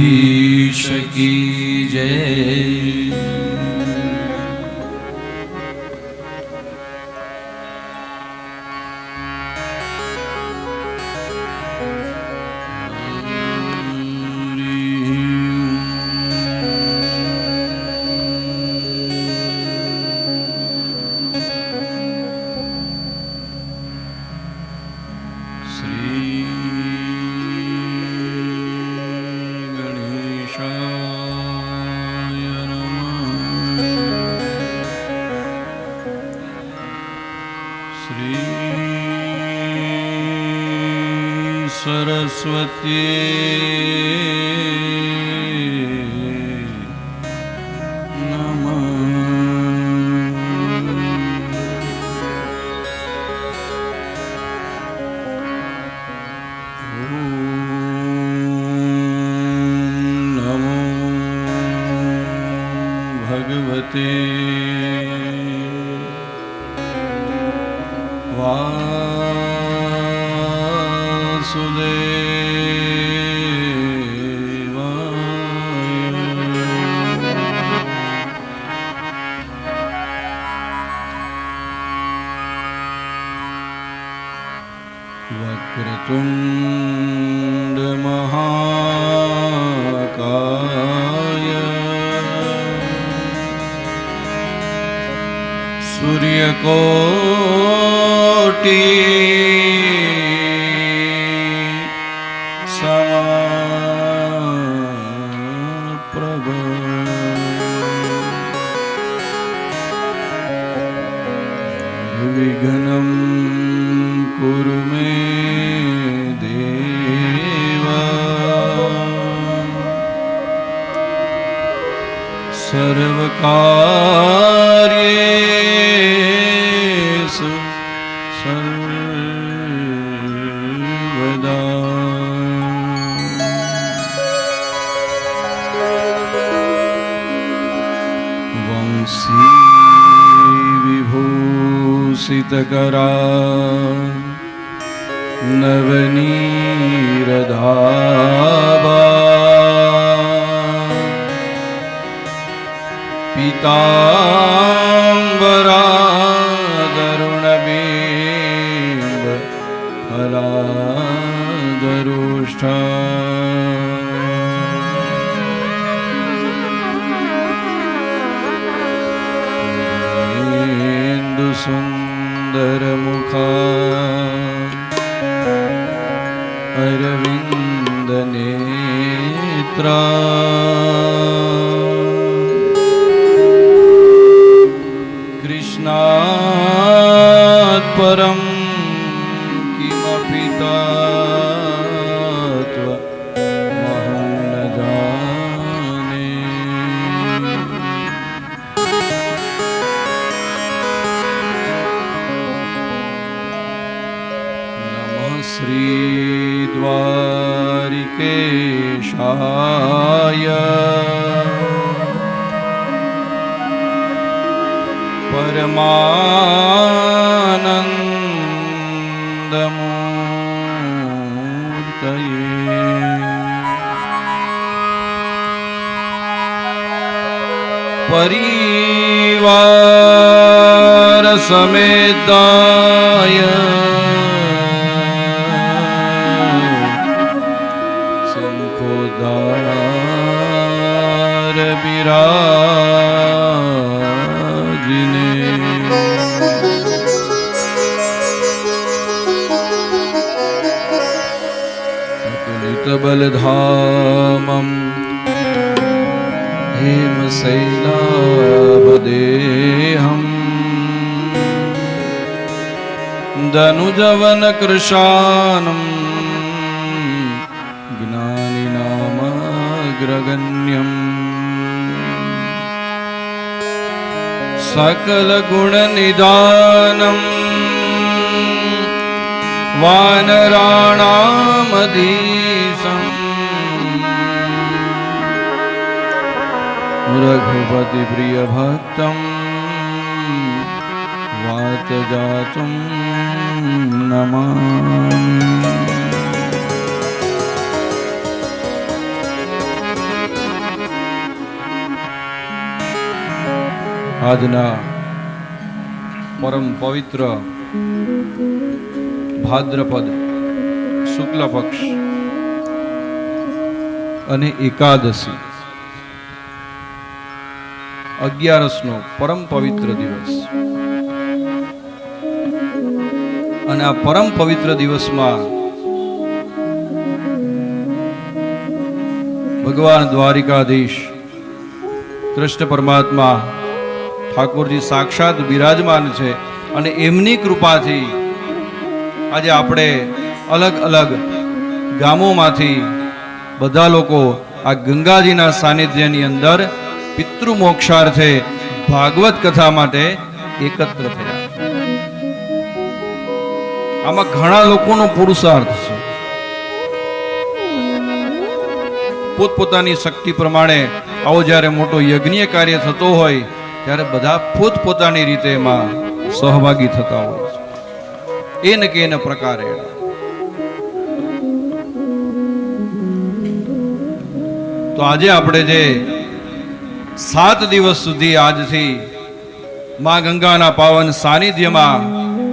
દ્વારકાધીશ કી જય શ્રી વક્રતુંડ મહાકાય સૂર્યકોટિ सर्वकार्येषु सर्वदा वंशी विभूषितकरा नवनीरधाबा પીતાંબરાગરુણબીબ હરાગરુષ્ઠ સુંદર મુખા અરવિંદ નેત્રા श्रीद्वारिकेशाय परमानन्दमूर्तये परिवार બિરાજને બલધામમ હેમ શૈલાભદેહમ ધનુજવનકૃશાનમ सकलगुणनिदानम् वानराणामदीशम् रघुपतिप्रियभक्तम् प्रियभक्तं वाचातुं આજના પરમ પવિત્ર ભાદ્રપદ શુક્લ પક્ષ અને એકાદશી. અગિયારસનો પરમ પવિત્ર દિવસ. અને આ પરમ પવિત્ર દિવસમાં ભગવાન દ્વારિકાધીશ, કૃષ્ણ પરમાત્મા ઠાકોરજી સાક્ષાત બિરાજમાન છે અને એમની કૃપાથી આજે આપણે અલગ અલગ ગામોમાંથી બધા લોકો આ ગંગાજીના સાનિધ્યની અંદર પિતૃ મોક્ષાર્થે ભાગવત કથા માટે એકત્ર થયા. આમાં ઘણા લોકોનો પુરુષાર્થ છે. પોતપોતાની શક્તિ પ્રમાણે આવો જ્યારે મોટો યજ્ઞ કાર્ય થતો હોય ત્યારે બધા પોતપોતાની રીતે એમાં સહભાગી થતા હોય છે. એ ને કે એને પ્રકારે તો આજે આપણે જે સાત દિવસ સુધી આજથી મા ગંગાના પાવન સાનિધ્યમાં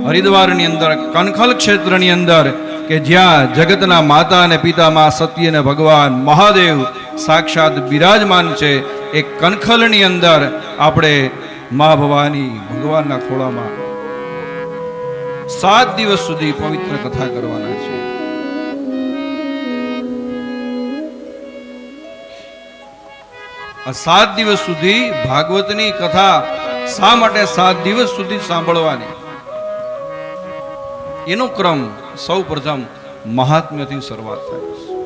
હરિદ્વારની અંદર, કનખલ ક્ષેત્રની અંદર કે જ્યાં જગતના માતા અને પિતા મા સત્ય અને ભગવાન મહાદેવ સાક્ષાત બિરાજમાન છે, એ કનખલની અંદર આપણે મા ભવાની ભગવાનના ખોળામાં સાત દિવસ સુધી પવિત્ર કથા કરવાના છે. સાત દિવસ સુધી ભાગવતની કથા શા માટે સાત દિવસ સુધી સાંભળવાની? એનો ક્રમ સૌ પ્રથમ મહાત્મ્યથી શરૂઆત થાય છે.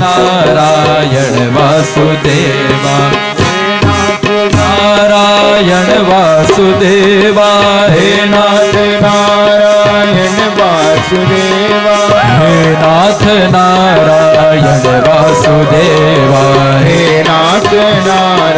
નારાયણ વાસુદેવા. નારાયણ વાસુદેવા. હે નાથ નારાયણ વાસુદેવા. હે નાથ નારાયણ વાસુદેવા. હે નાથ નારાયણ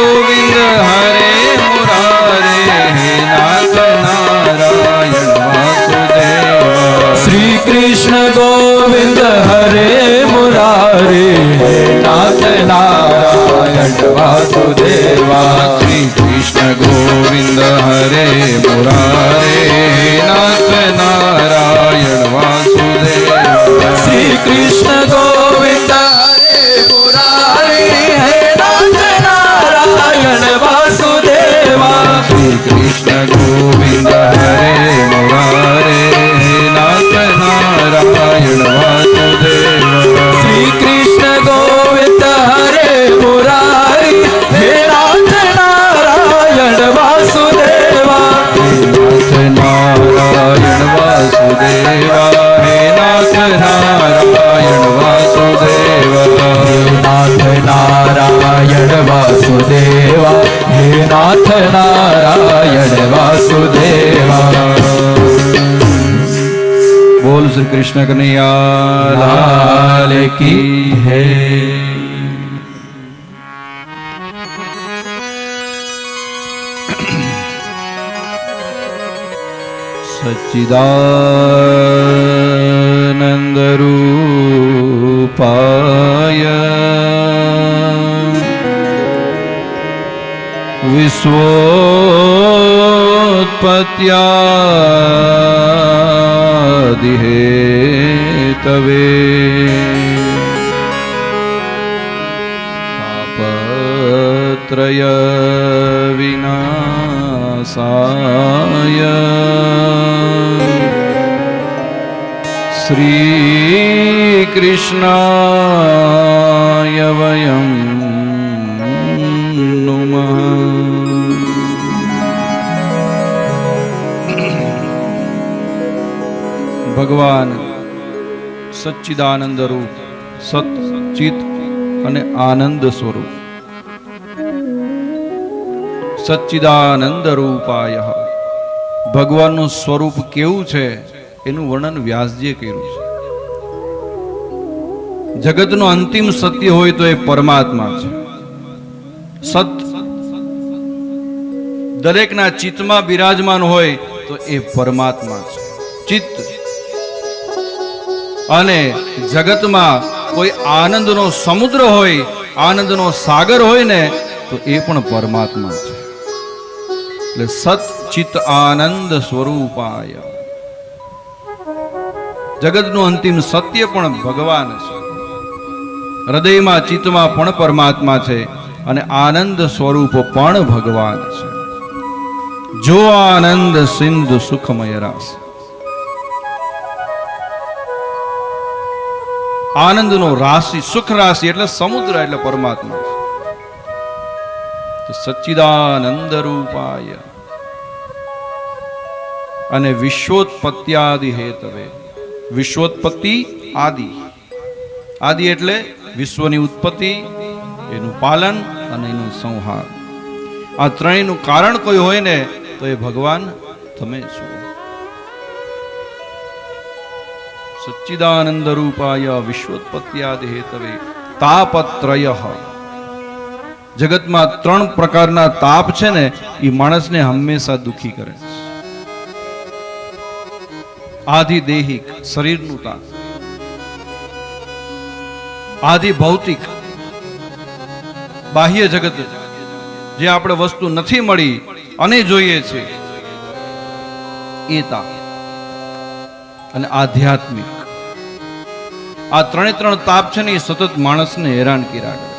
કૃષ્ણ કનૈયા લાલ કી હે. સચ્ચિદાનંદ રૂપાય. વિશ્વોત્પત્યાદિહેતવે तवे। पापत्रय विना श्रीकृष्णाय वयम् ભગવાન સચ્ચિદાનંદ રૂપ સત ચિત અને આનંદ સ્વરૂપ. સચ્ચિદાનંદ રૂપાય. ભગવાનનું સ્વરૂપ કેવું છે એનું વર્ણન વ્યાસજીએ કર્યું છે. જગતનું અંતિમ સત્ય હોય તો એ પરમાત્મા છે. સત દરેકના ચિત્તમાં બિરાજમાન હોય તો એ પરમાત્મા છે. ચિત્ત અને જગતમાં કોઈ આનંદનો સમુદ્ર હોય, આનંદનો સાગર હોય ને, તો એ પણ પરમાત્મા છે. એટલે સત ચિત્ત આનંદ સ્વરૂપાય. જગતનું અંતિમ સત્ય પણ ભગવાન છે. હૃદયમાં, ચિત્તમાં પણ પરમાત્મા છે અને આનંદ સ્વરૂપ પણ ભગવાન છે. જો આનંદ સિંધુ સુખમય રાસ. આનંદનો રાશિ, સુખ રાશિ એટલે સમુદ્ર એટલે પરમાત્મા. તો સચ્ચિદાનંદ રૂપાય. અને વિશ્વોત્પત્યાદિ હેતવે વિશ્વોત્પત્તિ આદિ. આદિ એટલે વિશ્વની ઉત્પત્તિ, એનું પાલન અને એનું સંહાર. આ ત્રણેયનું કારણ કોઈ હોય ને, તો એ ભગવાન તમે છો. સચ્ચિદાનંદ રૂપાય વિશ્વોત્પત્યાદિ હેતવે તાપત્રય જગતમાં ત્રણ પ્રકારના તાપ છે ને એ માણસને હંમેશા દુખી કરે આધિ દેહિક શરીરનું તાપ આધિ ભૌતિક બાહ્ય જગત જે આપણે વસ્તુ નથી મળી અને જોઈએ છે, એ તાપ. અને આધ્યાત્મિક. આ ત્રણે ત્રણ તાપ છે ને એ સતત માણસને હેરાન કર્યા કરે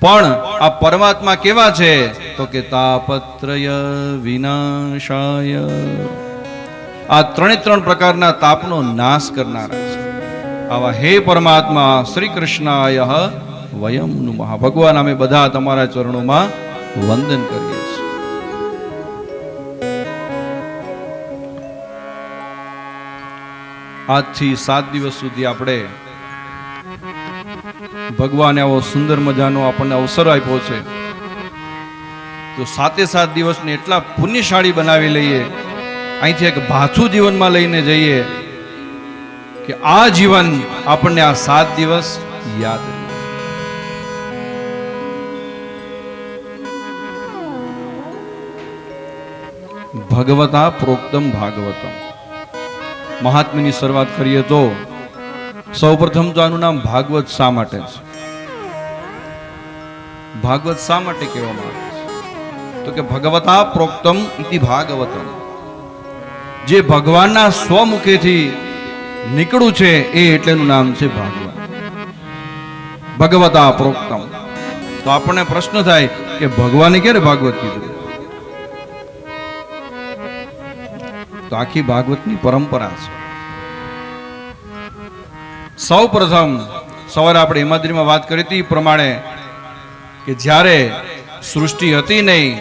પણ આ પરમાત્મા કેવા છે? તો કે તાપત્રય વિનાશાય. આ ત્રણે ત્રણ પ્રકારના તાપનો નાશ કરનારા છે. આવા હે પરમાત્મા, શ્રી કૃષ્ણાય વયમ નુમઃ. ભગવાન, અમે બધા તમારા ચરણોમાં વંદન કરીએ છીએ. આજથી સાત દિવસ સુધી આપણે ભગવાને આવો સુંદર મજાનો આપણને અવસર આપ્યો છે. તો સાતે સાત દિવસને એટલા પુણ્યશાળી બનાવી લઈએ, અહીંથી એક ભાથું જીવનમાં લઈને જઈએ કે આ જીવન આપણને આ સાત દિવસ યાદ રહે. ભગવતા પ્રોક્તમ ભાગવતમ. મહાત્મ્યની શરૂઆત કરીએ તો સૌપ્રથમ તો આનું નામ ભાગવત શા માટે છે? ભાગવત શા માટે કહેવામાં આવે છે? તો કે ભગવતા પ્રોક્તમ ઇતિ ભાગવતમ. જે ભગવાનના સ્વમુખેથી નીકળું છે એ એટલેનું નામ છે ભાગવત. ભગવતા પ્રોક્તમ. તો આપણને પ્રશ્ન થાય કે ભગવાને ક્યારે ભાગવત કીધું? તો આખી ભાગવતની પરંપરા છે. સૌ પ્રથમ સવારે આપણે હિમાદ્રીમાં વાત કરી હતી પ્રમાણે કે જ્યારે સૃષ્ટિ હતી નહીં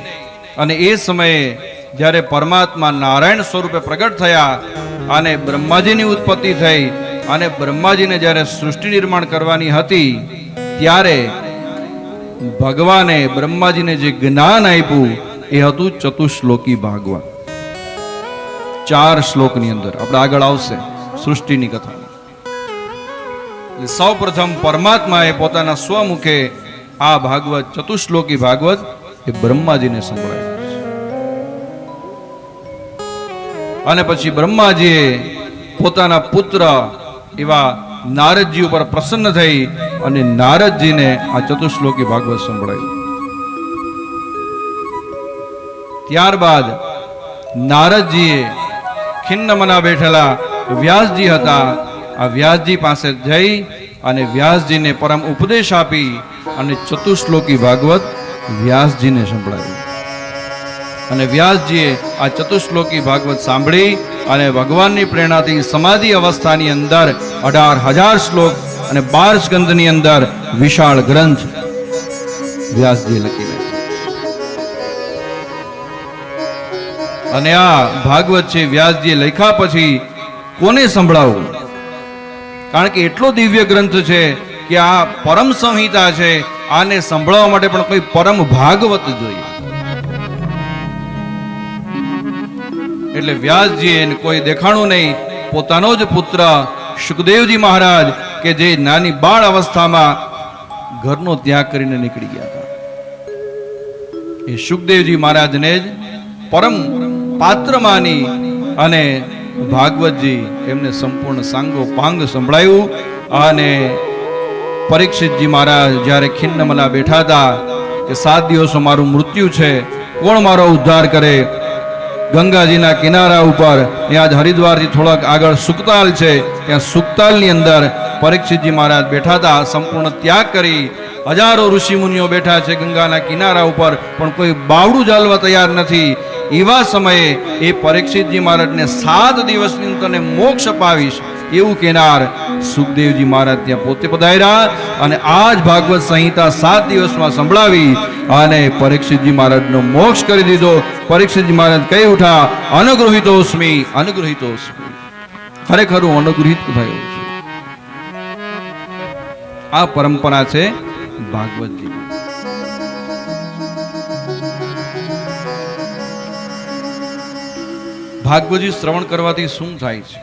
અને એ સમયે જ્યારે પરમાત્મા નારાયણ સ્વરૂપે પ્રગટ થયા અને બ્રહ્માજીની ઉત્પત્તિ થઈ અને બ્રહ્માજીને જ્યારે સૃષ્ટિ નિર્માણ કરવાની હતી, ત્યારે ભગવાને બ્રહ્માજીને જે જ્ઞાન આપ્યું એ હતું ચતુશ્લોકી ભાગવત. ચાર શ્લોકની અંદર. આપણે આગળ આવશે સૃષ્ટિની કથા સૌ પ્રથમ પરમાત્માએ પોતાના સ્વમુખે આ ભાગવત, ચતુશ્લોકી ભાગવત એ બ્રહ્માજીને સંભળાયું અને પછી બ્રહ્માજીએ પોતાના પુત્ર એવા નારદજી ઉપર પ્રસન્ન થઈ અને નારદજીને આ ચતુશ્લોકી ભાગવત સંભળાયું ત્યારબાદ નારદજીએ ખિન્નમના બેઠેલા વ્યાસજી હતા. આ વ્યાસજી પાસે જઈ અને વ્યાસજીને પરમ ઉપદેશ આપી અને ચતુશ્લોકી ભાગવત વ્યાસજીને સંભળાવી. અને વ્યાસજીએ આ ચતુશ્લોકી ભાગવત સાંભળી અને ભગવાનની પ્રેરણાથી સમાધિ અવસ્થાની અંદર અઢાર હજાર શ્લોક અને બાર સ્કંદની અંદર વિશાળ ગ્રંથ વ્યાસજીએ લખી. અને આ ભાગવત છે વ્યાસજીએ લખ્યા પછી કોને સંભળાવું? કારણ કે એટલો દિવ્ય ગ્રંથ છે કે આ પરમ સંહિતા છે, આને સંભળાવવા માટે પણ કોઈ પરમ ભાગવત જોઈએ. એટલે વ્યાસજી એને કોઈ દેખાણું નહીં, પોતાનો જ પુત્ર સુખદેવજી મહારાજ કે જે નાની બાળ અવસ્થામાં ઘરનો ત્યાગ કરીને નીકળી ગયા હતા. એ સુખદેવજી મહારાજને જ પરમ પાત્ર માની અને ભાગવતજી એમને સંપૂર્ણ સાંગો પાંગ સંભળાયું અને પરીક્ષિતજી મહારાજ જ્યારે ખિન્નમલા બેઠા હતા કે સાત દિવસો મારું મૃત્યુ છે, કોણ મારો ઉદ્ધાર કરે? ગંગાજીના કિનારા ઉપર, ત્યાં જ હરિદ્વારથી થોડાક આગળ સુકતાલ છે, ત્યાં સુકતાલની અંદર પરીક્ષિતજી મહારાજ બેઠા હતા, સંપૂર્ણ ત્યાગ કરી. હજારો ઋષિમુનિઓ બેઠા છે ગંગાના કિનારા ઉપર, પણ કોઈ બાવડું ચાલવા તૈયાર નથી. એવા સમયે એ પરીક્ષિતજી મહારાજને સાત દિવસની તને મોક્ષ અપાવીશ એવું કહેનાર સુખદેવજી મહારાજ ત્યાં પોતે પધાર્યા અને આ જ ભાગવત સંહિતા સાત દિવસમાં સંભળાવી અને પરીક્ષિતજી મહારાજનો મોક્ષ કરી દીધો. પરીક્ષિતજી મહારાજ કહી ઉઠા અનુગૃહિતોસ્મી અનુગૃહિતોસ્મી. ખરેખર હું અનુગૃહિત થયો છું. આ પરંપરા છે ભાગવતજી ભાગવતજી શ્રવણ કરવાથી શું થાય છે?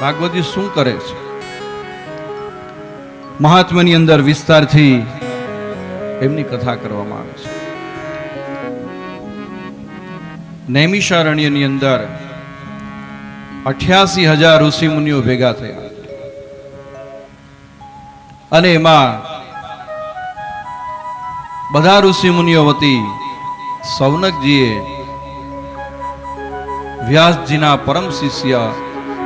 ભાગવતજી શું કરે છે? મહાત્માની અંદર વિસ્તારથી એમની કથા કરવામાં આવે છે. નૈમિષારણ્યની અંદર અઠ્યાસી હજાર ઋષિ મુનિઓ ભેગા થયા. અને એમાં બધા ઋષિ મુનિઓ વતી સૌનકજીએ વ્યાસજીના પરમ શિષ્ય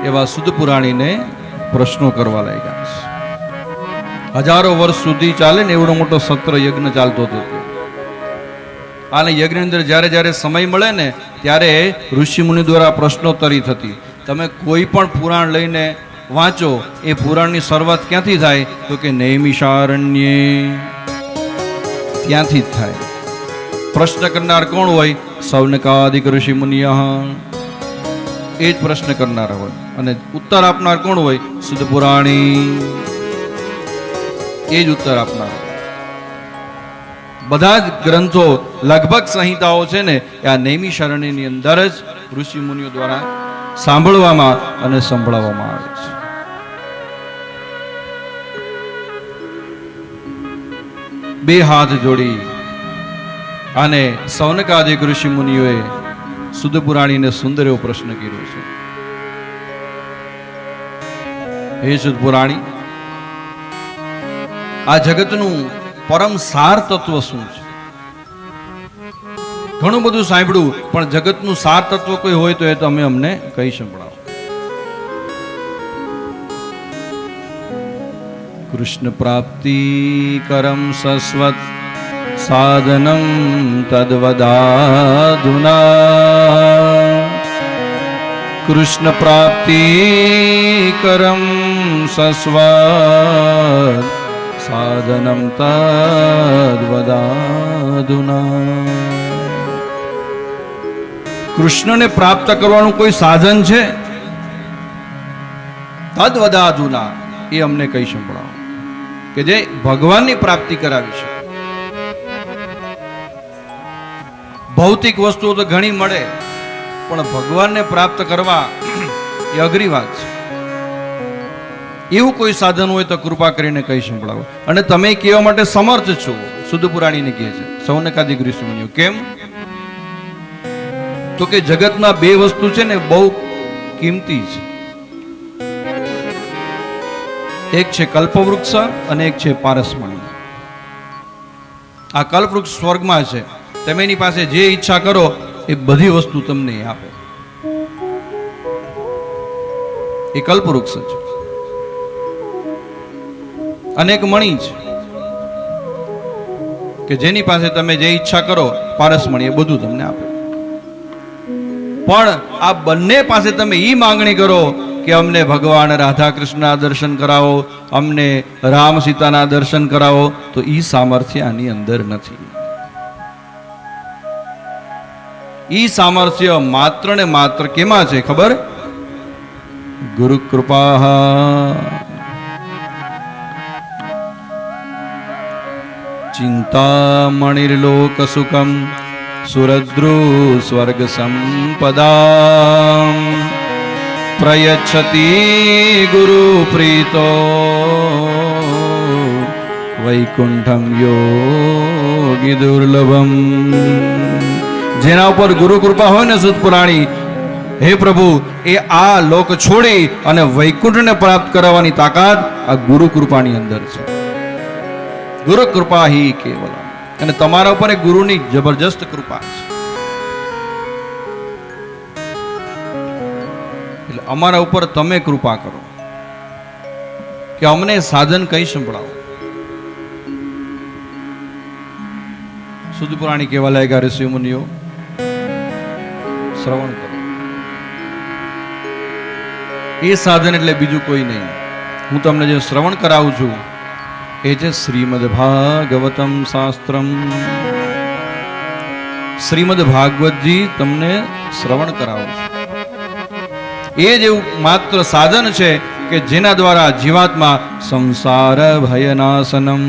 એવા સુદપુરાણીને પ્રશ્નો કરવા લાગ્યા છે. હજારો વર્ષ સુધી ચાલે ને એવડો મોટો સત્ર યજ્ઞ ચાલતો હતો. અને યજ્ઞની અંદર જ્યારે જ્યારે સમય મળે ને ત્યારે ઋષિમુનિ દ્વારા પ્રશ્નોત્તરી થતી. તમે કોઈ પણ પુરાણ લઈને વાંચો, એ પુરાણની શરૂઆત ક્યાંથી થાય? તો કે નૈમિષારણ્ય. ત્યાંથી જ થાય. પ્રશ્ન કરનાર કોણ હોય? સૌનકાદિક ઋષિ મુનિય એ જ પ્રશ્ન કરનાર હોય. અને ઉત્તર આપનાર કોણ હોય? શુદ્ધ પુરાણી. એ જ ઉત્તર આપનાર. બધા જ ગ્રંથો લગભગ સંહિતાઓ છે ને, એ આ શરણીની અંદર જ ઋષિ મુનિઓ દ્વારા સાંભળવામાં અને સંભળાવવામાં આવે છે. બે હાથ જોડી. અને સૌનકાદિક ઋષિ મુનિઓએ સુદ સુંદર એવો પ્રશ્ન કર્યો છે. હે સુદ આ જગતનું પરમ સાર તત્વ શું છે? ઘણું બધું સાંભળ્યું, પણ જગતનું સાર તત્વ કોઈ હોય તો એ તમે અમને કહી સંભળાવો. કૃષ્ણ પ્રાપ્તિ કરમ સસ્વત. સાધનમ તદ્વદાધુના કૃષ્ણ પ્રાપ્તિ કરમ સસ્વત સાધનમ તદવદાધુના કૃષ્ણને પ્રાપ્ત કરવાનું કોઈ સાધન છે? તદવદાધુના, એ અમને કહી સંભળાવો કે જે ભગવાનની પ્રાપ્તિ કરાવી શકે ભૌતિક વસ્તુઓ તો ઘણી મળે, પણ ભગવાનને પ્રાપ્ત કરવા એ અઘરી વાત છે. એવું કોઈ સાધન હોય તો કૃપા કરીને કહી સંભળાવો. અને તમે કહેવા માટે સમર્થ છો, શુદ્ધ પુરાણીને કહે છે. સૌનકાદિક ઋષિ મુનિઓ કેમ? તો કે જગતમાં બે વસ્તુ છે ને, બહુ કિંમતી છે. એક છે કલ્પવૃક્ષ અને એક છે પારસમણી. આ કલ્પવૃક્ષ સ્વર્ગમાં છે. તમે એની પાસે જે ઈચ્છા કરો, એ બધી વસ્તુ તમને આપે. એ કલ્પવૃક્ષ છે અનેક મણી છે કે જેની પાસે તમે જે ઈચ્છા કરો પારસમણી એ બધું તમને આપે. પણ આ બંને પાસે તમે એ માંગણી કરો કે અમને ભગવાન રાધા કૃષ્ણના દર્શન કરાવો, અમને રામ સીતાના દર્શન કરાવો, તો એ સામર્થ્ય આની અંદર નથી. ઈ સામર્થ્ય માત્ર ને માત્ર કેમાં છે, ખબર? ગુરુ કૃપા ચિંતામણિર્લોક સુખમ સુરદ્રુ સ્વર્ગ સંપદા પ્રયચ્છતિ ગુરુ પ્રીતો વૈકુંઠમ યોગી દુર્લભમ. જેના ઉપર ગુરુ કૃપા હોય ને સુતપુરાણી હે પ્રભુ, એ આ લોક છોડી અને વૈકુંઠને પ્રાપ્ત કરવાની તાકાત આ ગુરુ કૃપાની અંદર છે. ગુરુ કૃપા હિ કેવલ. અને તમારા ઉપર એ ગુરુની જબરજસ્ત કૃપા છે. એટલે અમારા ઉપર તમે કૃપા કરો. કે અમને સાધન કઈ સંભળાવો. સુદ પુરાણી કેવા લાગ્યા ઋષિ મુનિઓ. શ્રવણ કરો. એ સાધન એટલે બીજું કોઈ નહીં. હું તમને જે શ્રવણ કરાવું છું, એ છે શ્રીમદ ભાગવતમ શાસ્ત્રમ. શ્રીમદ ભાગવતજી તમને શ્રવણ કરાવું છું. એ જ એવું માત્ર સાધન છે કે જેના દ્વારા જીવાત્મા સંસાર ભયનાશનમ.